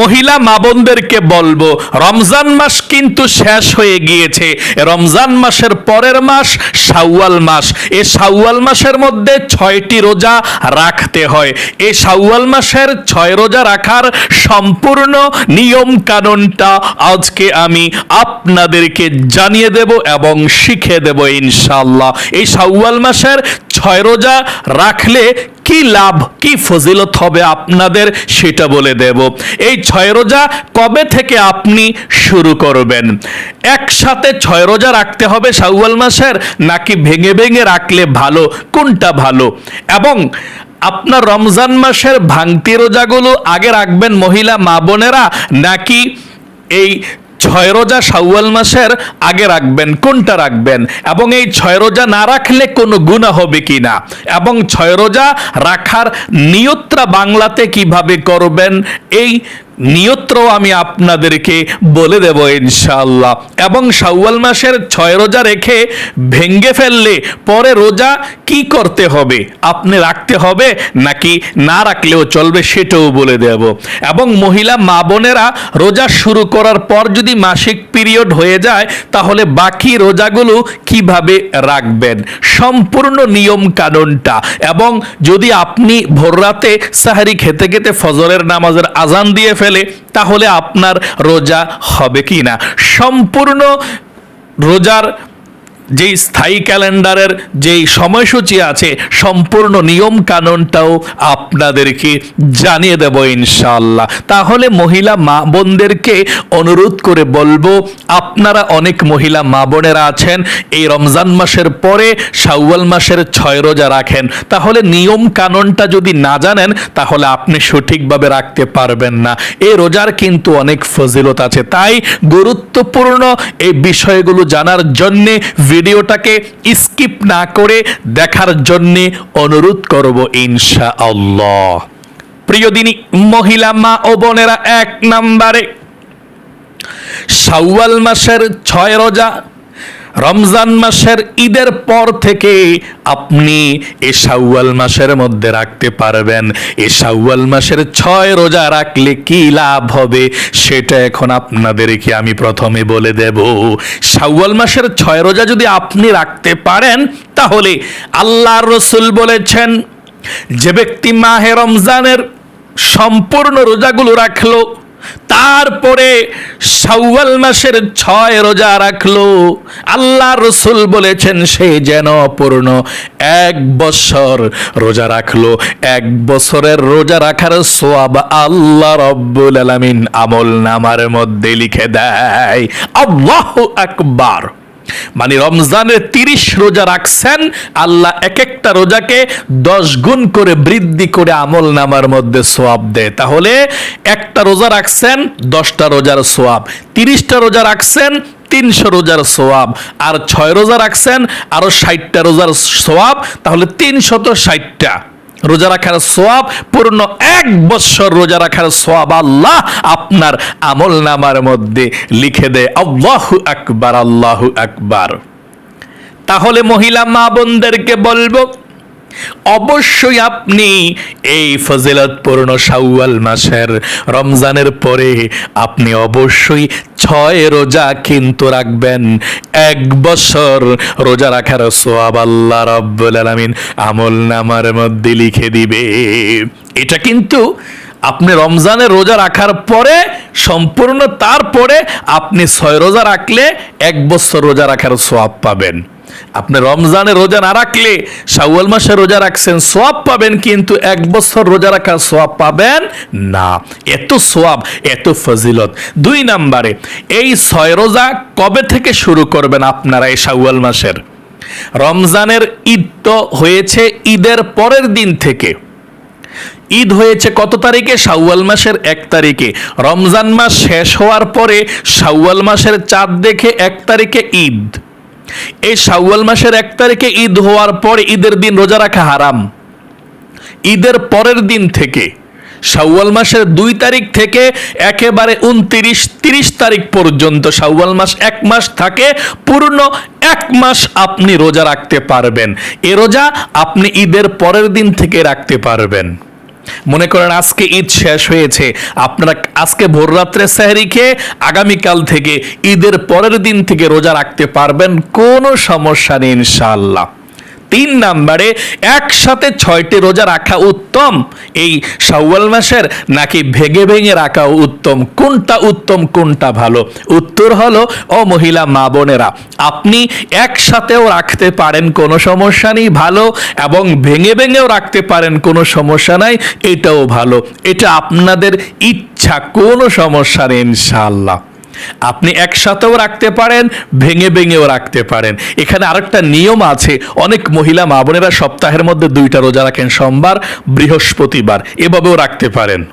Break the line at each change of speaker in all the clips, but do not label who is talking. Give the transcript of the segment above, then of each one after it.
মহিলা মা বোনদেরকে বলব, রমজান মাস কিন্তু শেষ হয়ে গিয়েছে। রমজান মাসের পরের মাস শাওয়াল মাস। এই শাওয়াল মাসের মধ্যে ছয়টি রোজা রাখতে হয়। এই শাওয়াল মাসের ছয় রোজা রাখার সম্পূর্ণ নিয়ম কানুনটা আজকে আমি আপনাদেরকে জানিয়ে দেব এবং শিখে দেব ইনশাআল্লাহ। এই শাওয়াল মাসের ছয় রোজা রাখলে কি লাভ, কি ফজিলত হবে আপনাদের সেটা বলে দেব। এই ছয় রোজা কবে থেকে আপনি শুরু করবেন? একসাথে ছয় রোজা রাখতে হবে শাওয়াল মাসের, নাকি ভেঙে ভেঙে রাখলে ভালো? কোনটা ভালো? এবং আপনার রমজান মাসের ভাঙতি রোজাগুলো আগে রাখবেন মহিলা মা বোনেরা, নাকি এই ছয় রোজা সাউয়াল মাসের আগে রাখবেন, কোনটা রাখবেন? এবং এই ছয় রোজা না রাখলে কোনো গুণা হবে কি না? এবং ছয় রোজা রাখার নিয়ত্রা বাংলাতে কীভাবে করবেন? এই নিয়ত্রও আমি আপনাদেরকে বলে দেব ইনশাআল্লাহ। এবং শাওয়াল মাসের ছয় রোজা রেখে ভেঙ্গে ফেললে পরে রোজা কি করতে হবে? আপনি রাখতে হবে নাকি না রাখলেও চলবে সেটাও বলে দেব। এবং মহিলা মা বোনেরা রোজা শুরু করার পর যদি মাসিক পিরিয়ড হয়ে যায়, তাহলে বাকি রোজাগুলো কীভাবে রাখবেন? সম্পূর্ণ নিয়ম কানুনটা এবং যদি আপনি ভোররাতে সাহারি খেতে খেতে ফজরের নামাজের আজান দিয়ে ফেলে তাহলে আপনার রোজা হবে কি না? সম্পূর্ণ রোজার যেই স্থায়ী ক্যালেন্ডারের যেই সময়সূচি আছে, সম্পূর্ণ নিয়ম কানুনটাও আপনাদেরকে জানিয়ে দেব ইনশাআল্লাহ। তাহলে মহিলা মা বোনদেরকে অনুরোধ করে বলব, আপনারা অনেক মহিলা মা বোনেরা আছেন, এই রমজান মাসের পরে শাওয়াল মাসের ছয় রোজা রাখেন। তাহলে নিয়ম কানুনটা যদি না জানেন, তাহলে আপনি সঠিকভাবে রাখতে পারবেন না। এই রোজার কিন্তু অনেক ফজিলত আছে। তাই গুরুত্বপূর্ণ এই বিষয়গুলো জানার জন্যে ভিডিওটাকে স্কিপ না করে দেখার জন্যে অনুরোধ করব ইনশা আল্লাহ প্রিয় দিনী, মহিলা মা ও বোনেরা, এক নাম্বারে, শাওয়াল মাসের ছয় রোজা রমজান মাসের ঈদের পর থেকে আপনি এ শাওয়াল মাসের মধ্যে রাখতে পারবেন। এ শাওয়াল মাসের ছয় রোজা রাখলে কি লাভ হবে সেটা এখন আপনাদেরকে আমি প্রথমে বলে দেব। শাওয়াল মাসের ছয় রোজা যদি আপনি রাখতে পারেন, তাহলে আল্লাহর রসুল বলেছেন, যে ব্যক্তি মাহে রমজানের সম্পূর্ণ রোজাগুলো রাখল তারপরে শাওয়াল মাসের ছয় রোজা রাখল। আল্লাহ রসুল বলেছেন, সে যেন অপূর্ণ এক বছর রোজা রাখল। এক বছরের রোজা রাখার সোয়াব আল্লাহ রব্বুল আলমিন আমল নামার মধ্যে লিখে দেয়। আল্লাহ আকবার। মানে রমজানের তিরিশ রোজা রাখছেন, আল্লাহ এক একটা রোজাকে দশ গুণ করে বৃদ্ধি করে আমল নামার মধ্যে সোয়াব দেয়। তাহলে একটা রোজা রাখছেন, দশটা রোজার সোয়াব। তিরিশটা রোজা রাখছেন, তিনশো রোজার সোয়াব। আর ছয় রোজা রাখছেন, আরও ষাটটা রোজার সোয়াব। তাহলে তিনশত ষাটটা। রোজা রাখার সোয়াব পূর্ণ এক বছর রোজা রাখার সোয়াব আল্লাহ আপনার আমল নামার মধ্যে লিখে দেয়, আল্লাহু আকবার আল্লাহু আকবার। তাহলে মহিলা মা বোনদেরকে বলব অবশ্যই আপনি এই ফজিলতপূর্ণ শাওয়াল মাসের রমজানের পরে আপনি অবশ্যই ছয় রোজা কিন্তু রাখবেন। এক বছর রোজা রাখার সোয়াব আল্লাহ রব্বুল আলামিন আমল নামার মধ্যে লিখে দিবে। এটা কিন্তু আপনি রমজানে রোজা রাখার পরে, সম্পূর্ণ তারপরে আপনি ছয় রোজা রাখলে এক বছর রোজা রাখার সোয়াব পাবেন। আপনি রমজানে রোজা না রাখলে শাওয়াল মাসে রোজা রাখছেন, সোয়াব পাবেন, কিন্তু এক বছর রোজা রাখার সোয়াব পাবেন না। এত সোয়াব, এত ফজিলত। দুই নাম্বারে, এই ছয় রোজা কবে থেকে শুরু করবেন আপনারা এই শাওয়াল মাসের? রমজানের ঈদ তো হয়েছে ঈদের পরের দিন থেকে। ঈদ হয়েছে কত তারিখে? শাওয়াল মাসের এক তারিখে। রমজান মাস শেষ হওয়ার পরে শাওয়াল মাসের চাঁদ দেখে এক তারিখে ঈদ। এই শাওয়াল মাসের এক তারিখে ঈদ হওয়ার পর ঈদের দিন রোজা রাখা হারাম। ঈদের পরের দিন থেকে, শাওয়াল মাসের দুই তারিখ থেকে একেবারে উনত্রিশ, তিরিশ তারিখ পর্যন্ত শাওয়াল মাস এক মাস থাকে, পূর্ণ এক মাস আপনি রোজা রাখতে পারবেন। এ রোজা আপনি ঈদের পরের দিন থেকে রাখতে পারবেন। মনে করেন আজকে ঈদ শেষ হয়েছে, আপনারা আজকে ভোর রাত্রে সেহরি খেয়ে আগামীকাল থেকে ঈদের পরের দিন থেকে রোজা রাখতে পারবেন, কোনো সমস্যা নেই ইনশাআল্লাহ। তিন নাম্বারে একসাথে ছয়টি রোজা রাখা উত্তম। এই শাওয়াল মাসের নাকি ভেঙে ভেঙে রাখা উত্তম? কোনটা উত্তম, কোনটা ভালো? উত্তর হলো, ও মহিলা, মা বোনেরা, আপনি একসাথেও রাখতে পারেন, কোনো সমস্যা নেই, ভালো, এবং ভেঙে ভেঙেও রাখতে পারেন, কোনো সমস্যা নাই, এটাও ভালো। এটা আপনাদের ইচ্ছা, কোনো সমস্যা নেই, ইনশাআল্লাহ। আপনি একসাথেও রাখতে পারেন, ভেঙে ভেঙেও রাখতে পারেন। এখানে আরেকটা নিয়ম আছে, অনেক মহিলা মা বোনেরা সপ্তাহের মধ্যে দুইটা রোজা রাখেন, সোমবার, বৃহস্পতিবার। এভাবেও রাখতে পারেন।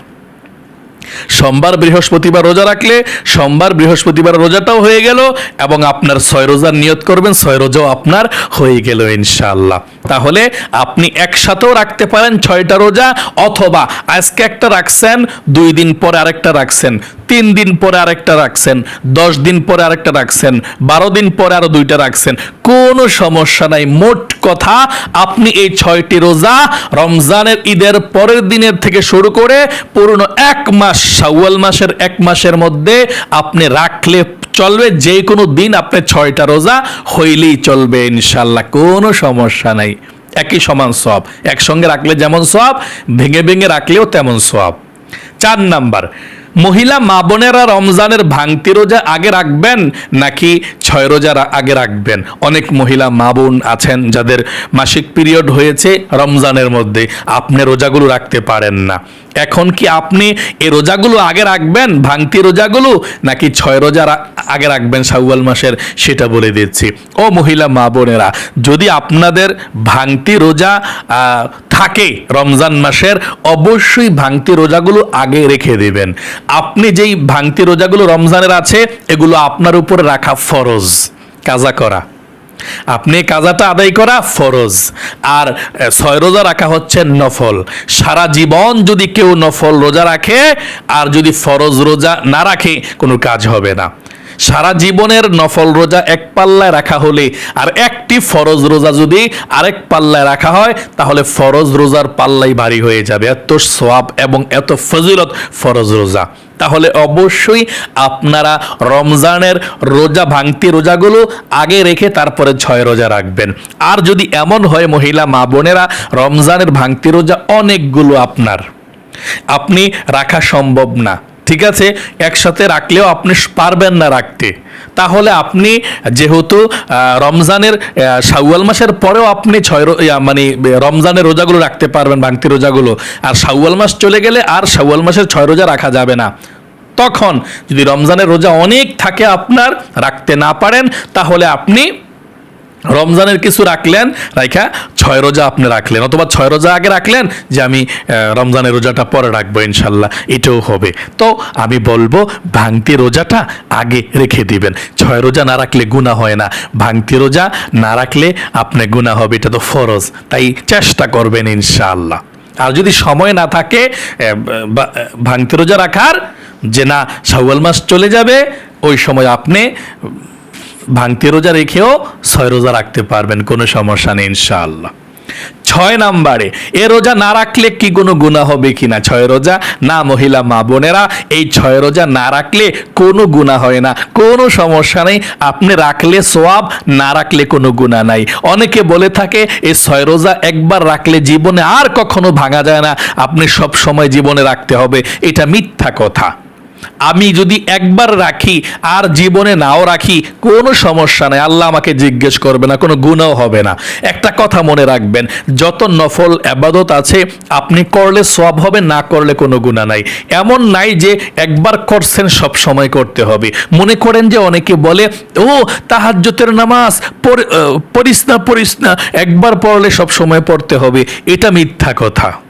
সোমবার, বৃহস্পতিবার রোজা রাখলে, সোমবার, বৃহস্পতিবার রোজাটাও হয়ে গেল এবং আপনার ছয় রোজার নিয়ত করবেন, ছয় রোজাও আপনার হয়ে গেল ইনশাআল্লাহ। তাহলে আপনি একসাথেও রাখতে পারেন ছয়টা রোজা অথবা আজকে একটা রাখছেন, দুই দিন পরে আরেকটা রাখছেন, তিন দিন পরে আরেকটা রাখছেন, দশ দিন পরে আরেকটা রাখছেন, বারো দিন পরে আরও দুইটা রাখছেন। কোনো সমস্যা নাই। মোট কথা, আপনি এই ছয়টি রোজা রমজানের ঈদের পরের দিনের থেকে শুরু করে পুরনো এক মাস, শাওয়াল মাসের এক মাসের মধ্যে আপনি রাখলে চলবে যে কোনো দিন, আপনি ছয়টা রোজা হইলেই চলবে ইনশাল্লাহ কোনো সমস্যা নাই। একই সমান সব একসঙ্গে রাখলে যেমন সব ভেঙে ভেঙে রাখলেও তেমন সব চার নাম্বার, মহিলা মা বোনেরা রমজানের ভাঙতি রোজা আগে রাখবেন নাকি ছয় রোজা আগে রাখবেন। অনেক মহিলা মা বোন আছেন যাদের মাসিক পিরিয়ড হয়েছে রমজানের মধ্যে। আপনি রোজাগুলো রাখতে পারেন না। এখন কি আপনি এই রোজাগুলো আগে রাখবেন, ভাঙতি রোজাগুলো, নাকি ছয় রোজারা আগে রাখবেন শাওয়াল মাসের? সেটা বলে দিচ্ছি। ও মহিলা মা বোনেরা, যদি আপনাদের ভাঙতি রোজা থাকে রমজান মাসের, অবশ্যই ভাঙতি রোজাগুলো আগে রেখে দেবেন। আপনি যেই ভাঙতি রোজাগুলো রমজানের আছে, এগুলো আপনার উপর রাখা ফরজ। কাজা করা। আপনি কাজাটা আদায় করা ফরজ, আর ছয় রোজা রাখা হচ্ছে নফল। সারা জীবন যদি কেউ নফল রোজা রাখে, আর যদি ফরজ রোজা না রাখে, কোনো কাজ হবে না। সারা জীবনের নফল রোজা এক পাল্লায় রাখা হলে আর একটি ফরজ রোজা যদি আরেক পাল্লায় রাখা হয়, তাহলে ফরজ রোজার পাল্লাই ভারী হয়ে যাবে। এত সোয়াব এবং এত ফজিলত ফরজ রোজা। তাহলে অবশ্যই আপনারা রমজানের রোজা ভাঙতি রোজাগুলো আগে রেখে তারপরে ছয় রোজা রাখবেন। আর যদি এমন হয় মহিলা, মা বোনেরা, রমজানের ভাঙতি রোজা অনেকগুলো আপনার। আপনি রাখা সম্ভব না। ঠিক আছে? একসাথে রাখলেও আপনি পারবেন না রাখতে। তাহলে আপনি যেহেতু রমজানের শাওয়াল মাসের পরেও আপনি ছয় মানে রমজানের রোজাগুলো রাখতে পারবেন, ভাঙতি রোজাগুলো। আর শাওয়াল মাস চলে গেলে আর শাওয়াল মাসের ছয় রোজা রাখা যাবে না। তখন যদি রমজানের রোজা অনেক থাকে আপনার, রাখতে না পারেন, তাহলে আপনি রমজানের কিছু রাখলেন, রাইখা ছয় রোজা আপনি রাখলেন, অথবা ছয় রোজা আগে রাখলেন যে আমি রমজানের রোজাটা পরে রাখব ইনশাল্লাহ, এটাও হবে। তো আমি বলব, ভাঙতি রোজাটা আগে রেখে দিবেন। ছয় রোজা না রাখলে গুণা হয় না। ভাঙতি রোজা না রাখলে আপনি গুণা হবে, এটা তো ফরজ, তাই চেষ্টা করবেন ইনশাআল্লাহ। আর যদি সময় না থাকে ভাঙতি রোজা রাখার, যে না, শাওয়াল মাস চলে যাবে, ওই সময় আপনি ভাঙতি রোজা রেখেও ছয় রোজা রাখতে পারবেন, কোনো সমস্যা নেই, ইনশাআল্লাহ। ছয় নাম্বারে, এ রোজা না রাখলে কি কোনো গুণা হবে কিনা ছয় রোজা না মহিলা, মা বোনেরা, এই ছয় রোজা না রাখলে কোনো গুণা হয় না, কোনো সমস্যা নেই। আপনি রাখলে সোয়াব, না রাখলে কোনো গুণা নাই। অনেকে বলে থাকে এই ছয় রোজা একবার রাখলে জীবনে আর কখনো ভাঙা যায় না। আপনি সব সময় জীবনে রাখতে হবে, এটা মিথ্যা কথা। আমি যদি একবার রাখি আর জীবনে নাও রাখি, কোনো সমস্যা নাই। আল্লাহ আমাকে জিজ্ঞেস করবে না, কোনো গুণও হবে না। একটা কথা মনে রাখবেন, যত নফল আবাদত আছে, আপনি করলে সব হবে, না করলে কোনো গুণা নাই। এমন নাই যে একবার করছেন, সব সময় করতে হবে। মনে করেন যে অনেকে বলে, ও, তাহাজ্জতের নামাজ পড়িস না পড়িস না, একবার পড়লে সব সময় পড়তে হবে। এটা মিথ্যা কথা।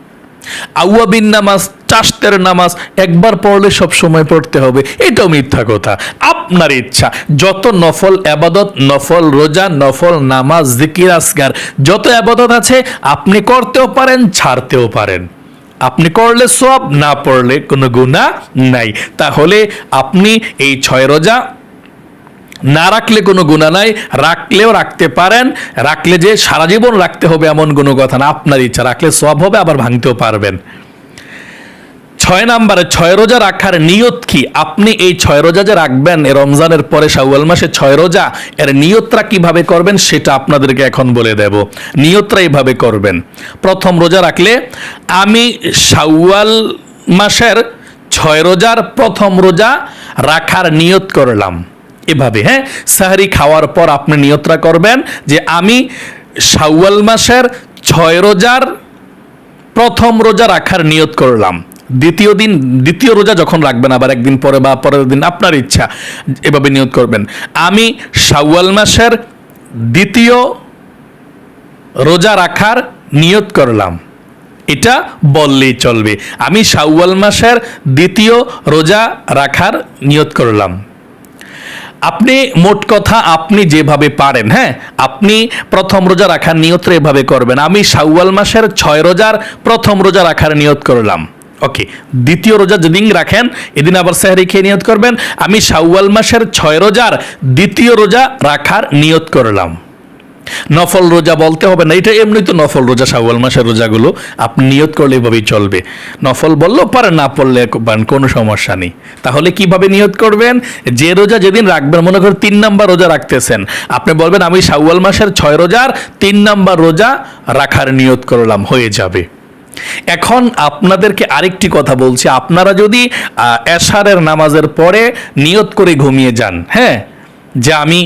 আউয়াবিন নামাজ চাষতের নামাজ, একবার পড়লে সব সময় পড়তে হবে। এটাও মিথ্যা কথা। আপনার ইচ্ছা, যত নফল আবাদত, নফল রোজা, নফল নামাজ, জিকির আসগার যত আবাদত আছে, আপনি করতেও পারেন, ছাড়তেও পারেন। আপনি করলে সব, না পড়লে কোনো গুণা নাই। তাহলে আপনি এই ছয় রোজা না রাখলে কোনো গুণা নাই, রাখলেও রাখতে পারেন, রাখলে যে সারা জীবন রাখতে হবে এমন কোনো কথা না, আপনার ইচ্ছা, রাখলে সব হবে, আবার ভাঙতেও পারবেন। ছয় নাম্বারে, ছয় রোজা রাখার নিয়ত কি? আপনি এই ছয় রোজা যে রাখবেন রমজানের পরে শাওয়াল মাসে ছয় রোজা, এর নিয়তরা কীভাবে করবেন সেটা আপনাদেরকে এখন বলে দেব। নিয়তরা এইভাবে করবেন। প্রথম রোজা রাখলে আমি শাওয়াল মাসের ছয় রোজার প্রথম রোজা রাখার নিয়ত করলাম। এভাবে হ্যাঁ? সাহারি খাওয়ার পর আপনি নিয়তরা করবেন যে আমি শাওয়াল মাসের ছয় রোজার প্রথম রোজা রাখার নিয়ত করলাম। দ্বিতীয় দিন, দ্বিতীয় রোজা যখন রাখবেন, আবার একদিন পরে বা পরের দিন আপনার ইচ্ছা, এভাবে নিয়ত করবেন। আমি শাওয়াল মাসের দ্বিতীয় রোজা রাখার নিয়ত করলাম। এটা বললেই চলবে। আমি শাওয়াল মাসের দ্বিতীয় রোজা রাখার নিয়ত করলাম। আপনি মোট কথা আপনি যেভাবে পারেন হ্যাঁ? আপনি প্রথম রোজা রাখার নিয়ত এভাবে করবেন। আমি শাওয়াল মাসের ছয় রোজার প্রথম রোজা রাখার নিয়ত করলাম। ওকে, দ্বিতীয় রোজা যেদিন রাখেন, এদিন আবার সাহারি খেয়ে নিয়ত করবেন। আমি শাওয়াল মাসের ছয় রোজার দ্বিতীয় রোজা রাখার নিয়ত করলাম। নফল রোজা বলতে হবে না, এটা এমনি তো নফল রোজা, শাওয়াল মাসের রোজাগুলো আপনি নিয়ত করলে এভাবেই চলবে। নফল বললেও পারেন না পড়লে কোনো সমস্যা নেই। তাহলে কীভাবে নিয়ত করবেন? যে রোজা যেদিন রাখবেন, মনে করেন তিন নাম্বার রোজা রাখতেছেন, আপনি বলবেন, আমি শাওয়াল মাসের ছয় রোজার তিন নাম্বার রোজা রাখার নিয়ত করলাম, হয়ে যাবে। এখন আপনাদেরকে আরেকটি কথা বলছি, আপনারা যদি এশারের নামাজের পরে নিয়ত করে ঘুমিয়ে যান হ্যাঁ যে আমি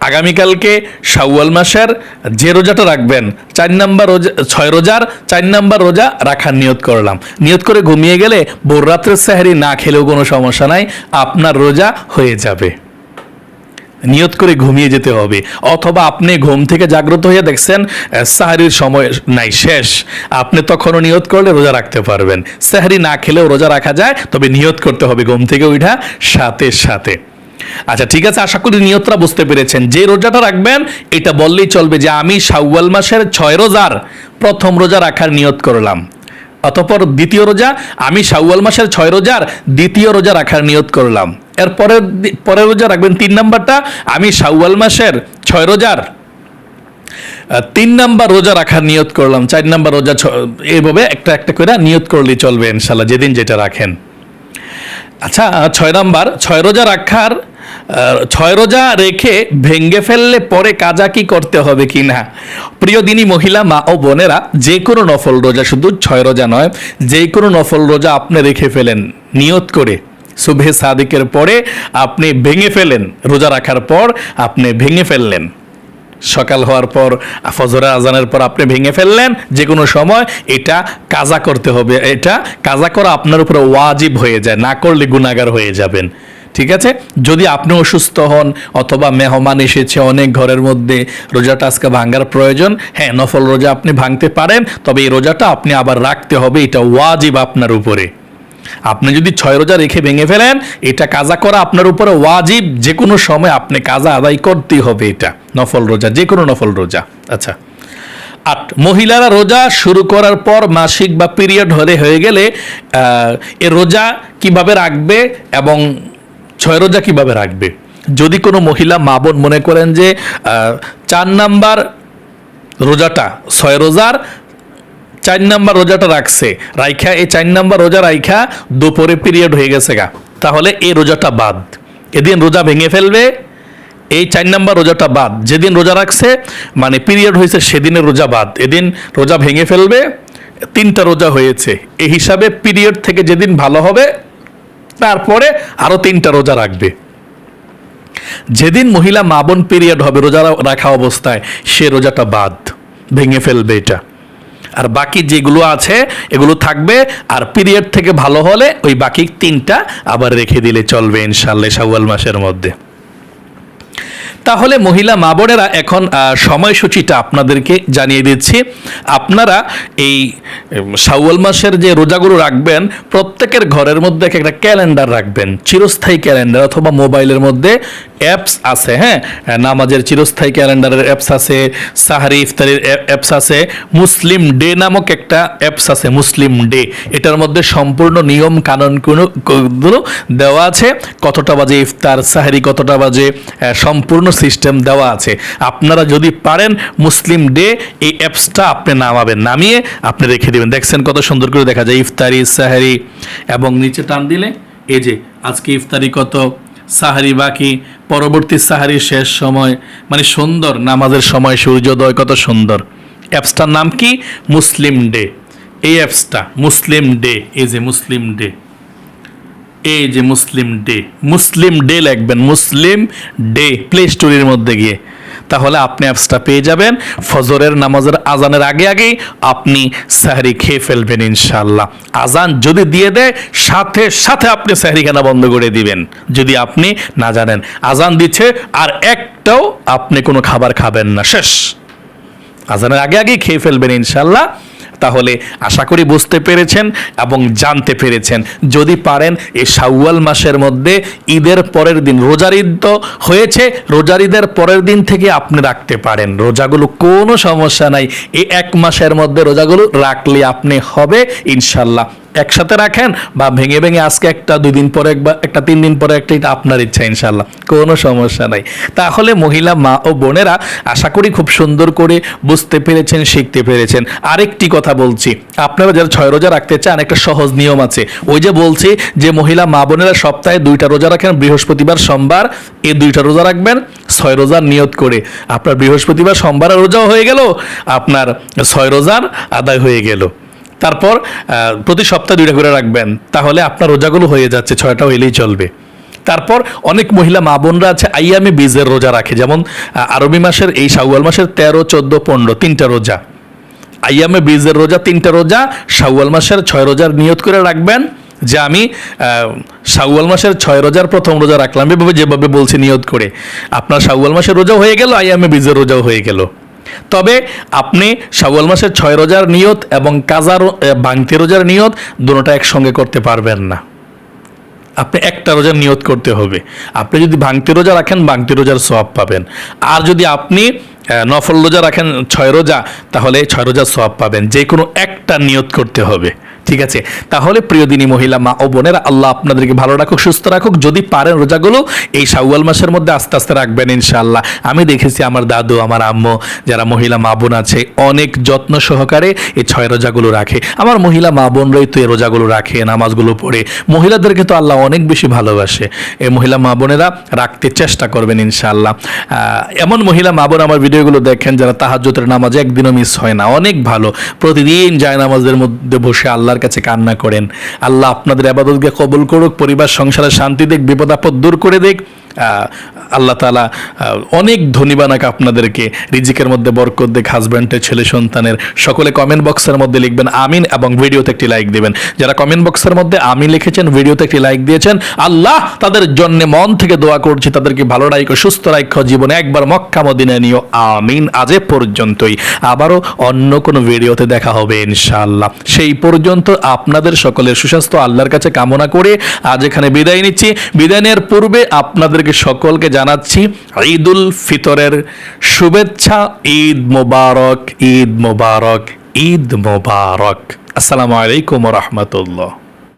আগামীকালকে শাওয়াল মাসের যে রোজাটা রাখবেন, চার নাম্বার রোজা, ছয় রোজার চার নাম্বার রোজা রাখার নিয়ত করলাম। নিয়ত করে ঘুমিয়ে গেলে ভোর রাত্রের সাহারি না খেলেও কোনো সমস্যা নাই, আপনার রোজা হয়ে যাবে। নিয়ত করে ঘুমিয়ে যেতে হবে। অথবা আপনি ঘুম থেকে জাগ্রত হয়ে দেখছেন সাহারির সময় নাই, শেষ। আপনি তখনও নিয়ত করলে রোজা রাখতে পারবেন। সাহারি না খেলেও রোজা রাখা যায়, তবে নিয়ত করতে হবে ঘুম থেকে ওইটা সাথে সাথে। আচ্ছা ঠিক আছে, আশা করি নিয়তরা বুঝতে পেরেছেন। যে রোজাটা রাখবেন, এটা বললেই চলবে যে আমি শাওয়াল মাসের ছয় রোজার প্রথম রোজা রাখার নিয়ত করলাম। অতপর দ্বিতীয় রোজা, আমি শাওয়াল মাসের ছয় রোজার দ্বিতীয় রোজা রাখার নিয়ত করলাম। এর পরের পরের রোজা রাখবেন তিন নাম্বারটা, আমি শাওয়াল মাসের ছয় রোজার তিন নাম্বার রোজা রাখার নিয়ত করলাম। চার নাম্বার রোজা এইভাবে একটা একটা করে নিয়ত করলেই চলবে ইনশাল্লাহ যেদিন যেটা রাখেন। আচ্ছা ছয় নাম্বার, ছয় রোজা রাখার ছয় রোজা রেখে ভেঙ্গে ফেললে পরে কাজা কি করতে হবে কি না? প্রিয় দিনী মহিলা, মা ও বোনেরা, যে কোনো নফল রোজা শুধু ছয় রোজা নয়, যে কোনো নফল রোজা আপনি রেখে ফেলেন, নিয়ত করে। শুভে সাদিকের পরে আপনি ভেঙে ফেলেন, রোজা রাখার পর আপনি ভেঙে ফেললেন। সকাল হওয়ার পর, ফজরের আজানের পর আপনি ভেঙে ফেললেন যে কোনো সময় এটা কাজা করতে হবে। এটা কাজা করা আপনার উপরে ওয়াজিব হয়ে যায়, না করলে গুণাগার হয়ে যাবেন। ঠিক আছে? যদি আপনি অসুস্থ হন অথবা মেহমান এসেছে অনেক ঘরের মধ্যে, রোজাটা আজকে ভাঙার প্রয়োজন হ্যাঁ নফল রোজা আপনি ভাঙতে পারেন, তবে এই রোজাটা আপনি আবার রাখতে হবে, এটা ওয়াজিব আপনার উপরে। আপনি যদি ছয় রোজা রেখে ভেঙে ফেলেন, এটা কাজা করা আপনার উপরে ওয়াজিব যে কোনো সময় আপনি কাজা আদায় করতেই হবে এটা। নফল রোজা যে কোনো নফল রোজা। আচ্ছা আট, মহিলারা রোজা শুরু করার পর মাসিক বা পিরিয়ড হলে হয়ে গেলে এ রোজা কীভাবে রাখবে এবং ছয় রোজা কীভাবে রাখবে? যদি কোনো মহিলা মা বোন মনে করেন যে চার নাম্বার রোজাটা, ছয় রোজার চার নাম্বার রোজাটা রাখছে। রাইখা, এই চার নাম্বার রোজা রাইখা দুপুরে পিরিয়ড হয়ে গেছে গা। তাহলে এই রোজাটা বাদ। এদিন রোজা ভেঙে ফেলবে, এই চার নাম্বার রোজাটা বাদ। যেদিন রোজা রাখছে মানে পিরিয়ড হয়েছে সেদিনের রোজা বাদ। এদিন রোজা ভেঙে ফেলবে, তিনটা রোজা হয়েছে। এই হিসাবে পিরিয়ড থেকে যেদিন ভালো হবে, তারপরে আরও তিনটা রোজা রাখবে। যেদিন মহিলা মা বোন পিরিয়ড হবে রোজা রাখা অবস্থায়, সে রোজাটা বাদ, ভেঙে ফেলবে এটা। আর বাকি যেগুলো আছে, এগুলো থাকবে, আর পিরিয়ড থেকে ভালো হলে ওই বাকি তিনটা আবার রেখে দিলে চলবে ইনশাল্লাহ শাওয়াল মাসের মধ্যে। তাহলে মহিলা মা বোনেরা, এখন সময়সূচিটা আপনাদেরকে জানিয়ে দিচ্ছি। আপনারা এই শাওয়াল মাসের যে রোজাগুলো রাখবেন, প্রত্যেকের ঘরের মধ্যে একটা ক্যালেন্ডার রাখবেন, চিরস্থায়ী ক্যালেন্ডার অথবা মোবাইলের মধ্যে। অ্যাপস আছে হ্যাঁ? নামাজের চিরস্থায়ী ক্যালেন্ডারের অ্যাপস আছে, সাহারি ইফতারির অ্যাপস আছে, মুসলিম ডে নামক একটা অ্যাপস আছে, মুসলিম ডে। এটার মধ্যে সম্পূর্ণ নিয়ম কানুনগুলো দেওয়া আছে? কতটা বাজে ইফতার, সাহারি কতটা বাজে সম্পূর্ণ সিস্টেম দেওয়া আছে। আপনারা যদি পারেন মুসলিম ডে, এই অ্যাপসটা আপনি নামাবেন, নামিয়ে আপনি রেখে দেবেন। দেখছেন কত সুন্দর করে দেখা যায়, ইফতারি, সাহারি, এবং নিচে টান দিলে, এই যে, আজকে ইফতারি কত? সাহারি বাকি, পরবর্তী সাহারি শেষ সময় মানে সুন্দর নামাজের সময় সূর্যোদয় কত সুন্দর। অ্যাপসটার নাম কি? Muslim day. এই অ্যাপসটা, মুসলিম ডে, এই যে মুসলিম ডে। এই যে মুসলিম ডে। মুসলিম ডে লিখবেন, মুসলিম ডে, প্লে স্টোরির মধ্যে গিয়ে। তাহলে আপনি অ্যাপসটা পেয়ে যাবেন। ফজরের নামাজের আজানের আগে আগেই আপনি সাহরি খেয়ে ফেলবেন ইনশাল্লাহ আজান যদি দিয়ে দেয়, সাথে সাথে আপনি স্যারি খানা বন্ধ করে দিবেন। যদি আপনি না জানেন, আজান দিচ্ছে আর একটাও আপনি কোনো খাবার খাবেন না। শেষ। আজানের আগে আগেই খেয়ে ফেলবেন ইনশাল্লাহ তাহলে আশা করি বুঝতে পেরেছেন এবং জানতে পেরেছেন। যদি পারেন এই শাওয়াল মাসের মধ্যে ঈদের পরের দিন রোজার ঈদ তো হয়েছে, রোজার ঈদের পরের দিন থেকে আপনি রাখতে পারেন। রোজাগুলো কোনো সমস্যা নাই এই এক মাসের মধ্যে রোজাগুলো রাখলে আপনি হবে, ইনশাল্লাহ। একসাথে রাখেন বা ভেঙে ভেঙে আজকে একটা দুই দিন পরে একবার, একটা, তিন দিন পরে একটা, এটা আপনার ইচ্ছা ইনশাল্লাহ কোনো সমস্যা নাই। তাহলে মহিলা মা ও বোনেরা আশা করি খুব সুন্দর করে বুঝতে পেরেছেন, শিখতে পেরেছেন। আরেকটি কথা বলছি, আপনারা যারা ছয় রোজা রাখতে চান, একটা সহজ নিয়ম আছে। ওই যে বলছি যে মহিলা মা বোনেরা সপ্তাহে দুইটা রোজা রাখেন, বৃহস্পতিবার, সোমবার এই দুইটা রোজা রাখবেন, ছয় রোজার নিয়ত করে। আপনার বৃহস্পতিবার সোমবারের রোজাও হয়ে গেল, আপনার ছয় রোজার আদায় হয়ে গেল। তারপর প্রতি সপ্তাহে দুইটা করে রাখবেন, তাহলে আপনার রোজাগুলো হয়ে যাচ্ছে ছয়টা হইলেই চলবে। তারপর অনেক মহিলা মা বোনরা আছে, আইয়ামে বীজের রোজা রাখে, যেমন আরবি মাসের এই শাওয়াল মাসের তেরো, চোদ্দ, পনেরো, তিনটা রোজা। আইয়ামে বীজের রোজা তিনটা রোজা, শাওয়াল মাসের ছয় রোজার নিয়ত করে রাখবেন, যে আমি শাওয়াল মাসের ছয় রোজার প্রথম রোজা রাখলাম, এভাবে যেভাবে বলছি নিয়ত করে। আপনার শাওয়াল মাসের রোজাও হয়ে গেল, আইয়ামে বীজের রোজাও হয়ে গেল। তবে আপনি শাওয়াল মাসের ছয় রোজার নিয়ত এবং কাজার বাংতি রোজার নিয়ত দুটোটা একসঙ্গে করতে পারবেন না। আপনি একটা রোজার নিয়ত করতে হবে। আপনি যদি ভাঙতি রোজা রাখেন ভাঙতি রোজার সব পাবেন। আর যদি আপনি নফল রোজা রাখেন ছয় রোজা, তাহলে ছয় রোজার সব পাবেন। যে কোনো একটা নিয়ত করতে হবে। ঠিক আছে? তাহলে প্রিয় দিনী মহিলা, মা ও বোনেরা, আল্লাহ আপনাদেরকে ভালো রাখুক, সুস্থ রাখুক। যদি পারেন রোজাগুলো, এই শাওয়াল মাসের মধ্যে আস্তে আস্তে রাখবেন ইনশাআল্লাহ। আমি দেখেছি আমার দাদু, আমার আম্মু, যারা মহিলা, মা বোন আছে, অনেক যত্ন সহকারে এই ছয় রোজাগুলো রাখে। আমার মহিলা, মা বোনরাই তো এই রোজাগুলো রাখে, নামাজগুলো পড়ে। মহিলাদেরকে তো আল্লাহ অনেক বেশি ভালোবাসে। এই মহিলা, মা বোনেরা রাখতে চেষ্টা করবেন ইনশাআল্লাহ। এমন মহিলা, মা বোন আমার ভিডিওগুলো দেখেন, যারা তাহাজ্জুদের নামাজ একদিনও মিস হয় না। অনেক ভালো। প্রতিদিন যায় নামাজের মধ্যে বসে আল্লাহর কাছে কান্না করেন। আল্লাহ আপনাদের আবাদতকে কবুল করুক, পরিবার সংসারে শান্তি দিক, বিপদ আপদ দূর করে দিক। আল্লাহ তালা অনেক ধনী বানাক আপনাদেরকে। রিজিকের মধ্যে বরকত দেখ হাজব্যান্ডের ছেলে সন্তানের। সকলে কমেন্ট বক্সের মধ্যে লিখবেন আমিন এবং ভিডিওতে একটি লাইক দিবেন। যারা কমেন্ট বক্সের মধ্যে আমিন লিখেছেন ভিডিওতে একটি লাইক দিয়েছেন, আল্লাহ তাদের জন্য মন থেকে দোয়া করছি, তাদেরকে ভালো রাখো সুস্থ রাখো জীবনে একবার মক্কা মদিনায় নিও। আমিন আজ পর্যন্তই। আবারও অন্য কোনো ভিডিওতে দেখা হবে ইনশাআল্লাহ। সেই পর্যন্ত আপনাদের সকলের সুস্বাস্থ্য, আল্লাহর কাছে কামনা করে আজ এখানে বিদায় নিচ্ছি। বিদায় নেওয়ার পূর্বে আপনাদেরকে সকলকে জানাচ্ছি ঈদুল ফিতরের শুভেচ্ছা, ঈদ মোবারক ঈদ মোবারক ঈদ মোবারক। আসসালামু আলাইকুম রহমতুল্লাহ।